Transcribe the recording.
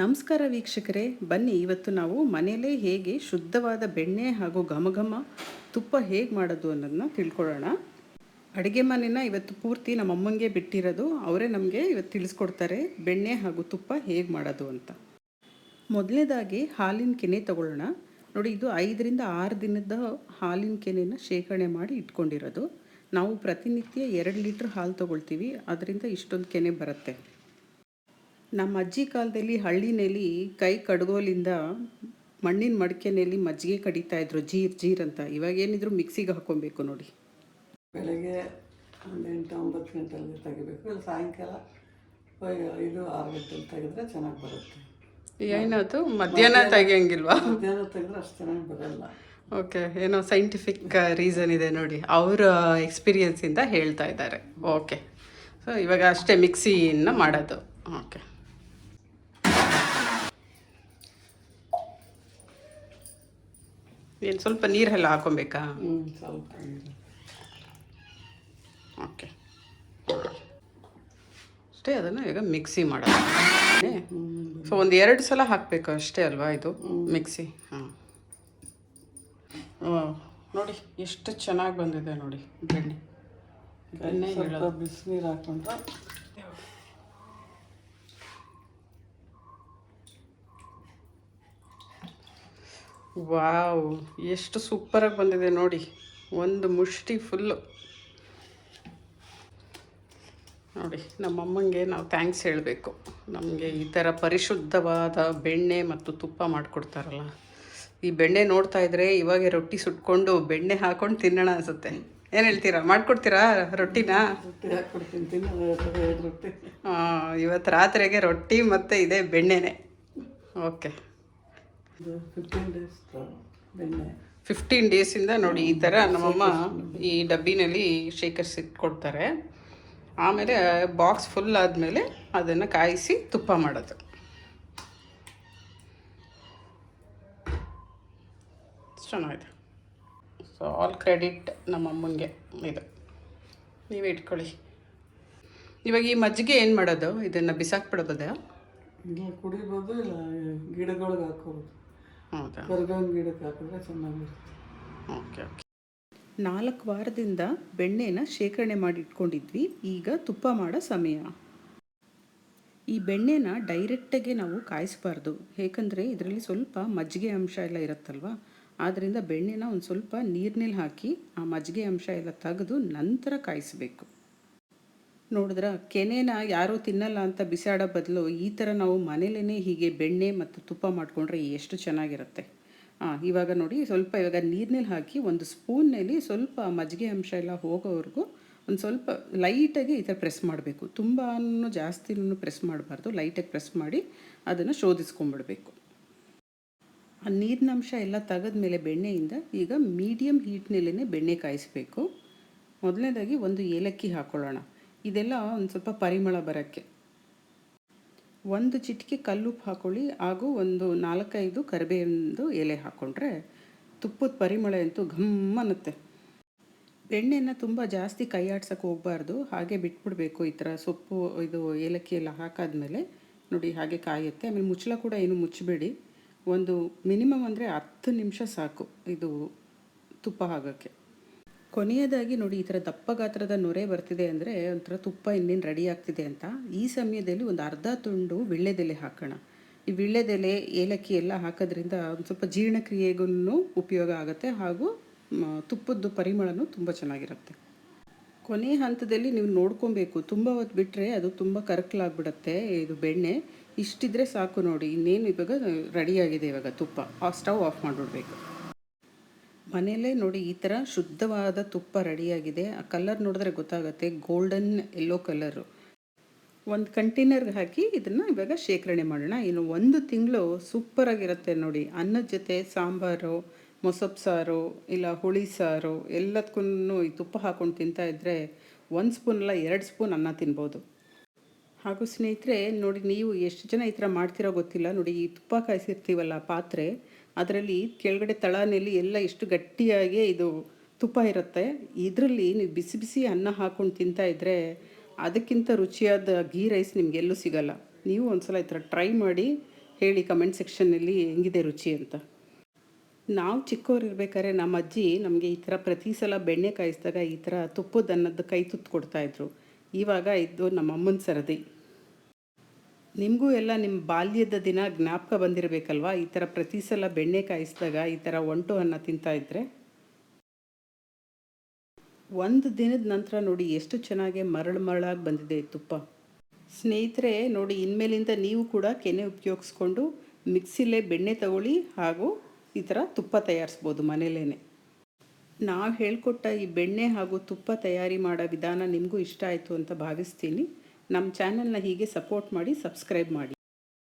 ನಮಸ್ಕಾರ ವೀಕ್ಷಕರೇ, ಬನ್ನಿ ಇವತ್ತು ನಾವು ಮನೆಯಲ್ಲೇ ಹೇಗೆ ಶುದ್ಧವಾದ ಬೆಣ್ಣೆ ಹಾಗೂ ಘಮ ತುಪ್ಪ ಹೇಗೆ ಮಾಡೋದು ಅನ್ನೋದನ್ನ ತಿಳ್ಕೊಳ್ಳೋಣ. ಅಡುಗೆ ಮನೆನ ಇವತ್ತು ಪೂರ್ತಿ ನಮ್ಮ ಅಮ್ಮಂಗೆ ಬಿಟ್ಟಿರೋದು, ಅವರೇ ನಮಗೆ ಇವತ್ತು ತಿಳಿಸ್ಕೊಡ್ತಾರೆ ಬೆಣ್ಣೆ ಹಾಗೂ ತುಪ್ಪ ಹೇಗೆ ಮಾಡೋದು ಅಂತ. ಮೊದಲನೇದಾಗಿ ಹಾಲಿನ ಕೆನೆ ತಗೊಳ್ಳೋಣ. ನೋಡಿ, ಇದು ಐದರಿಂದ ಆರು ದಿನದ ಹಾಲಿನ ಕೆನೆನ ಶೇಖರಣೆ ಮಾಡಿ ಇಟ್ಕೊಂಡಿರೋದು. ನಾವು ಪ್ರತಿನಿತ್ಯ ಎರಡು ಲೀಟ್ರ್ ಹಾಲು ತೊಗೊಳ್ತೀವಿ, ಅದರಿಂದ ಇಷ್ಟೊಂದು ಕೆನೆ ಬರುತ್ತೆ. ನಮ್ಮ ಅಜ್ಜಿ ಕಾಲದಲ್ಲಿ ಹಳ್ಳಿನಲ್ಲಿ ಕೈ ಕಡ್ಗೋಲಿಂದ ಮಣ್ಣಿನ ಮಡಿಕೆನಲ್ಲಿ ಮಜ್ಜಿಗೆ ಕಡಿತಾ ಇದ್ರು ಜೀರ್ ಜೀರ್ ಅಂತ. ಇವಾಗ ಏನಿದ್ರು ಮಿಕ್ಸಿಗೆ ಹಾಕೊಬೇಕು ನೋಡಿ. ಬೆಳಗ್ಗೆ ಒಂದು ಎಂಟು ಒಂಬತ್ತು ಗಂಟೆಯಲ್ಲಿ ತೆಗಿಬೇಕು. ಇಲ್ಲಿ ಸಾಯಂಕಾಲ ಐದು ಆರು ಗಂಟೆಲಿ ತೆಗೆದ್ರೆ ಚೆನ್ನಾಗಿ ಬರುತ್ತೆ. ಏನಾಯ್ತು? ಮಧ್ಯಾಹ್ನ ತೆಗಿಯಂಗಿಲ್ವಾ? ಮಧ್ಯಾಹ್ನ ತೆಗೆದ್ರೆ ಅಷ್ಟು ಚೆನ್ನಾಗಿ ಬರಲ್ಲ. ಓಕೆ ಏನೋ ಸೈಂಟಿಫಿಕ್ ರೀಸನ್ ಇದೆ ನೋಡಿ. ಅವರ ಎಕ್ಸ್ಪೀರಿಯನ್ಸಿಂದ ಹೇಳ್ತಾ ಇದ್ದಾರೆ. ಓಕೆ. ಸೊ ಇವಾಗ ಅಷ್ಟೇ ಮಿಕ್ಸಿಯನ್ನು ಮಾಡೋದು. ಓಕೆ. ಏನು ಸ್ವಲ್ಪ ನೀರೆಲ್ಲ ಹಾಕೊಬೇಕಾ? ಹ್ಞೂ ಸ್ವಲ್ಪ ಓಕೆ ಅಷ್ಟೇ ಅದನ್ನು ಈಗ ಮಿಕ್ಸಿ ಮಾಡೋದು ಸೊ ಒಂದು ಎರಡು ಸಲ ಹಾಕಬೇಕು ಅಷ್ಟೇ ಅಲ್ವಾ ಇದು? ಮಿಕ್ಸಿ ಹಾಂ. ನೋಡಿ ಎಷ್ಟು ಚೆನ್ನಾಗಿ ಬಂದಿದೆ ನೋಡಿ ಬೆಣ್ಣೆ. ಬೆಣ್ಣೆ ಬಿಸಿ ಬಿಸಿನೀರು ಹಾಕೊಂಡ್ರೆ ವಾವ್ ಎಷ್ಟು ಸೂಪರಾಗಿ ಬಂದಿದೆ ನೋಡಿ. ಒಂದು ಮುಷ್ಟಿ ಫುಲ್ಲು ನೋಡಿ ನಮ್ಮಮ್ಮಂಗೆ ನಾವು ಥ್ಯಾಂಕ್ಸ್ ಹೇಳಬೇಕು. ನಮಗೆ ಈ ಥರ ಪರಿಶುದ್ಧವಾದ ಬೆಣ್ಣೆ ಮತ್ತು ತುಪ್ಪ ಮಾಡಿಕೊಡ್ತಾರಲ್ಲ ಈ ಬೆಣ್ಣೆ ನೋಡ್ತಾ ಇದ್ರೆ ಇವಾಗೆ ರೊಟ್ಟಿ ಸುಟ್ಕೊಂಡು ಬೆಣ್ಣೆ ಹಾಕೊಂಡು ತಿನ್ನೋಣ ಅನ್ಸುತ್ತೆ. ಏನು ಹೇಳ್ತೀರಾ? ಮಾಡ್ಕೊಡ್ತೀರಾ ರೊಟ್ಟಿನ? ಇವತ್ತು ರಾತ್ರಿಗೆ ರೊಟ್ಟಿ ಮತ್ತು ಇದೇ ಬೆಣ್ಣೆನೆ. ಓಕೆ. ಇದು ಫಿಫ್ಟೀನ್ ಡೇಸ್ ಬೆಣ್ಣೆ. ಫಿಫ್ಟೀನ್ ಡೇಸಿಂದ ನೋಡಿ ಈ ಥರ ನಮ್ಮಮ್ಮ ಈ ಡಬ್ಬಿನಲ್ಲಿ ಶೇಖರಿಸಿ ಕೊಡ್ತಾರೆ ಆಮೇಲೆ ಬಾಕ್ಸ್ ಫುಲ್ ಆದಮೇಲೆ ಅದನ್ನು ಕಾಯಿಸಿ ತುಪ್ಪ ಮಾಡೋದು. ಚೆನ್ನಾಗಿದೆ. ಸೊ ಆಲ್ ಕ್ರೆಡಿಟ್ ನಮ್ಮಮ್ಮಂಗೆ ಇದು. ನೀವೇ ಇಟ್ಕೊಳ್ಳಿ. ಇವಾಗ ಈ ಮಜ್ಜಿಗೆ ಏನು ಮಾಡೋದು? ಇದನ್ನು ಬಿಸಾಕ್ಬಿಡೋದ? ಇಲ್ಲ ಕುಡಿಬೋದು ಇಲ್ಲ ಗಿಡಗಳಿಗೆ ಹಾಕೋಬೋದು ಹೌದಾ ಕರ್ಗನ್ ಗಿಡಕ್ಕೆ ಹಾಕಿದ್ರೆ ಚೆನ್ನಾಗಿರುತ್ತೆ. Okay okay. ನಾಲ್ಕು ವಾರದಿಂದ ಬೆಣ್ಣೆನ ಶೇಖರಣೆ ಮಾಡಿ ಇಟ್ಕೊಂಡಿದ್ವಿ. ಈಗ ತುಪ್ಪ ಮಾಡೋ ಸಮಯ. ಈ ಬೆಣ್ಣೆನ ಡೈರೆಕ್ಟಾಗಿ ನಾವು ಕಾಯಿಸಬಾರ್ದು. ಏಕೆಂದರೆ ಇದರಲ್ಲಿ ಸ್ವಲ್ಪ ಮಜ್ಜಿಗೆ ಅಂಶ ಎಲ್ಲ ಇರುತ್ತಲ್ವ? ಆದ್ದರಿಂದ ಬೆಣ್ಣೆನ ಒಂದು ಸ್ವಲ್ಪ ನೀರಿನಲ್ಲಿ ಹಾಕಿ ಆ ಮಜ್ಜಿಗೆ ಅಂಶ ಎಲ್ಲ ತೆಗೆದು ನಂತರ ಕಾಯಿಸಬೇಕು. ನೋಡಿದ್ರ ಕೆನೆನ ಯಾರೂ ತಿನ್ನಲ್ಲ ಅಂತ ಬಿಸಾಡೋ ಬದಲು ಈ ಥರ ನಾವು ಮನೇಲೇ ಹೀಗೆ ಬೆಣ್ಣೆ ಮತ್ತು ತುಪ್ಪ ಮಾಡಿಕೊಂಡ್ರೆ ಎಷ್ಟು ಚೆನ್ನಾಗಿರುತ್ತೆ. ಹಾಂ ಇವಾಗ ನೋಡಿ ಸ್ವಲ್ಪ ಇವಾಗ ನೀರಿನಲ್ಲಿ ಹಾಕಿ ಒಂದು ಸ್ಪೂನ್ನಲ್ಲಿ ಸ್ವಲ್ಪ ಮಜ್ಜಿಗೆ ಅಂಶ ಎಲ್ಲ ಹೋಗೋವರೆಗೂ ಒಂದು ಸ್ವಲ್ಪ ಲೈಟಾಗಿ ಈ ಥರ ಪ್ರೆಸ್ ಮಾಡಬೇಕು. ತುಂಬಾನು ಜಾಸ್ತಿನೂ ಪ್ರೆಸ್ ಮಾಡಬಾರ್ದು. ಲೈಟಾಗಿ ಪ್ರೆಸ್ ಮಾಡಿ ಅದನ್ನು ಶೋಧಿಸ್ಕೊಂಬಿಡ್ಬೇಕು. ಆ ನೀರಿನ ಅಂಶ ಎಲ್ಲ ತೆಗೆದ್ಮೇಲೆ ಬೆಣ್ಣೆಯಿಂದ ಈಗ ಮೀಡಿಯಮ್ ಹೀಟ್ನಲ್ಲೇ ಬೆಣ್ಣೆ ಕಾಯಿಸಬೇಕು. ಮೊದಲನೇದಾಗಿ ಒಂದು ಏಲಕ್ಕಿ ಹಾಕ್ಕೊಳ್ಳೋಣ ಇದೆಲ್ಲ ಒಂದು ಸ್ವಲ್ಪ ಪರಿಮಳ ಬರೋಕ್ಕೆ. ಒಂದು ಚಿಟಿಕೆ ಕಲ್ಲುಪ್ಪು ಹಾಕೊಳ್ಳಿ, ಹಾಗೂ ಒಂದು ನಾಲ್ಕೈದು ಕರಿಬೇವಿಂದು ಎಲೆ ಹಾಕ್ಕೊಂಡ್ರೆ ತುಪ್ಪದ ಪರಿಮಳ ಅಂತೂ ಘಮ್ ಅನ್ನುತ್ತೆ. ಬೆಣ್ಣೆನ ತುಂಬ ಜಾಸ್ತಿ ಕೈ ಆಡ್ಸೋಕ್ಕೆ ಹೋಗಬಾರ್ದು. ಹಾಗೆ ಬಿಟ್ಬಿಡ್ಬೇಕು ಈ ಥರ ಸೊಪ್ಪು, ಇದು ಏಲಕ್ಕಿ ಎಲ್ಲ ಹಾಕಾದ್ಮೇಲೆ. ನೋಡಿ ಹಾಗೆ ಕಾಯುತ್ತೆ. ಆಮೇಲೆ ಮುಚ್ಚಳ ಕೂಡ ಏನು ಮುಚ್ಚಬೇಡಿ. ಒಂದು ಮಿನಿಮಮ್ ಅಂದರೆ ಹತ್ತು ನಿಮಿಷ ಸಾಕು ಇದು ತುಪ್ಪ ಆಗೋಕ್ಕೆ ಕೊನೆಯದಾಗಿ ನೋಡಿ, ಈ ಥರ ದಪ್ಪ ಗಾತ್ರದ ನೊರೆ ಬರ್ತಿದೆ ಅಂದರೆ ಒಂಥರ ತುಪ್ಪ ಇನ್ನೇನು ರೆಡಿ ಆಗ್ತಿದೆ ಅಂತ. ಈ ಸಮಯದಲ್ಲಿ ಒಂದು ಅರ್ಧ ತುಂಡು ವಿಳ್ಳೆದೆಲೆ ಹಾಕೋಣ. ಈ ವಿಳ್ಳೆದೆಲೆ ಏಲಕ್ಕಿ ಎಲ್ಲ ಹಾಕೋದ್ರಿಂದ ಒಂದು ಸ್ವಲ್ಪ ಜೀರ್ಣಕ್ರಿಯೆಗೂ ಉಪಯೋಗ ಆಗುತ್ತೆ ಹಾಗೂ ತುಪ್ಪದ್ದು ಪರಿಮಳನೂ ತುಂಬ ಚೆನ್ನಾಗಿರುತ್ತೆ. ಕೊನೆಯ ಹಂತದಲ್ಲಿ ನೀವು ನೋಡ್ಕೊಬೇಕು. ತುಂಬ ಹೊತ್ತು ಬಿಟ್ಟರೆ ಅದು ತುಂಬ ಕರಕಲಾಗ್ಬಿಡುತ್ತೆ, ಇದು ಬೆಣ್ಣೆ. ಇಷ್ಟಿದ್ರೆ ಸಾಕು ನೋಡಿ, ಇನ್ನೇನು ಇವಾಗ ರೆಡಿಯಾಗಿದೆ ಇವಾಗ ತುಪ್ಪ. ಆ ಸ್ಟವ್ ಆಫ್ ಮಾಡಿಬಿಡ್ಬೇಕು. ಮನೆಯಲ್ಲೇ ನೋಡಿ ಈ ಥರ ಶುದ್ಧವಾದ ತುಪ್ಪ ರೆಡಿಯಾಗಿದೆ. ಆ ಕಲರ್ ನೋಡಿದ್ರೆ ಗೊತ್ತಾಗುತ್ತೆ, ಗೋಲ್ಡನ್ ಯೆಲ್ಲೋ ಕಲರು. ಒಂದು ಕಂಟೈನರ್ಗೆ ಹಾಕಿ ಇದನ್ನು ಇವಾಗ ಶೇಖರಣೆ ಮಾಡೋಣ. ಇನ್ನು ಒಂದು ತಿಂಗಳು ಸೂಪರಾಗಿರುತ್ತೆ ನೋಡಿ. ಅನ್ನದ ಜೊತೆ ಸಾಂಬಾರು ಮೊಸಪ್ ಸಾರು, ಇಲ್ಲ ಹುಳಿ ಸಾರು ಎಲ್ಲದಕ್ಕೂ ಈ ತುಪ್ಪ ಹಾಕ್ಕೊಂಡು ತಿಂತಾ ಇದ್ದರೆ ಒಂದು ಸ್ಪೂನ್ ಅಲ್ಲ, ಎರಡು ಸ್ಪೂನ್ ಅನ್ನ ತಿನ್ಬೋದು. ಹಾಗೂ ಸ್ನೇಹಿತರೆ, ನೋಡಿ ನೀವು ಎಷ್ಟು ಜನ ಈ ಥರ ಮಾಡ್ತಿರೋ ಗೊತ್ತಿಲ್ಲ. ನೋಡಿ ಈ ತುಪ್ಪ ಕಾಯಿಸಿರ್ತೀವಲ್ಲ ಪಾತ್ರೆ ಅದರಲ್ಲಿ ಕೆಳಗಡೆ ತಳನಲ್ಲಿ ಎಲ್ಲ ಎಷ್ಟು ಗಟ್ಟಿಯಾಗಿ ಇದು ತುಪ್ಪ ಇರುತ್ತೆ. ಇದರಲ್ಲಿ ನೀವು ಬಿಸಿ ಬಿಸಿ ಅನ್ನ ಹಾಕ್ಕೊಂಡು ತಿಂತಾ ಇದ್ದರೆ ಅದಕ್ಕಿಂತ ರುಚಿಯಾದ ಗೀ ರೈಸ್ ನಿಮಗೆಲ್ಲೂ ಸಿಗಲ್ಲ. ನೀವು ಒಂದ್ಸಲ ಈ ಥರ ಟ್ರೈ ಮಾಡಿ ಹೇಳಿ ಕಮೆಂಟ್ ಸೆಕ್ಷನ್ನಲ್ಲಿ ಹೆಂಗಿದೆ ರುಚಿ ಅಂತ. ನಾವು ಚಿಕ್ಕವ್ರು ಇರ್ಬೇಕಾದ್ರೆ ನಮ್ಮ ಅಜ್ಜಿ ನಮಗೆ ಈ ಥರ ಪ್ರತಿ ಸಲ ಬೆಣ್ಣೆ ಕಾಯಿಸಿದಾಗ ಈ ಥರ ತುಪ್ಪದ ಅನ್ನದ ಕೈ ತುತ್ತು ಕೊಡ್ತಾಯಿದ್ರು ಇವಾಗ ಇದು ನಮ್ಮ ಅಮ್ಮನ ಸರದಿ. ನಿಮಗೂ ಎಲ್ಲ ನಿಮ್ಮ ಬಾಲ್ಯದ ದಿನ ಜ್ಞಾಪಕ ಬಂದಿರಬೇಕಲ್ವಾ? ಈ ಥರ ಪ್ರತಿ ಸಲ ಬೆಣ್ಣೆ ಕಾಯಿಸಿದಾಗ ಈ ಥರ ಒಂಟು ಅನ್ನ ತಿಂತಾ ಇದ್ರೆ? ಒಂದು ದಿನದ ನಂತರ ನೋಡಿ ಎಷ್ಟು ಚೆನ್ನಾಗಿ ಮರಳು ಮರಳಾಗಿ ಬಂದಿದೆ ತುಪ್ಪ. ಸ್ನೇಹಿತರೆ, ನೋಡಿ ಇನ್ಮೇಲಿಂದ ನೀವು ಕೂಡ ಕೆನೆ ಉಪಯೋಗಿಸ್ಕೊಂಡು ಮಿಕ್ಸಿಲೇ ಬೆಣ್ಣೆ ತಗೊಳ್ಳಿ ಹಾಗೂ ಈ ಥರ ತುಪ್ಪ ತಯಾರಿಸ್ಬೋದು ಮನೇಲೇ ನಾವು ಹೇಳ್ಕೊಟ್ಟ ಈ ಬೆಣ್ಣೆ ಹಾಗೂ ತುಪ್ಪ ತಯಾರಿ ಮಾಡೋ ವಿಧಾನ ನಿಮಗೂ ಇಷ್ಟ ಆಯಿತು ಅಂತ ಭಾವಿಸ್ತೀನಿ. ನಮ್ಮ ಚಾನಲ್ನ ಹೀಗೆ ಸಪೋರ್ಟ್ ಮಾಡಿ ಸಬ್ಸ್ಕ್ರೈಬ್ ಮಾಡಿ.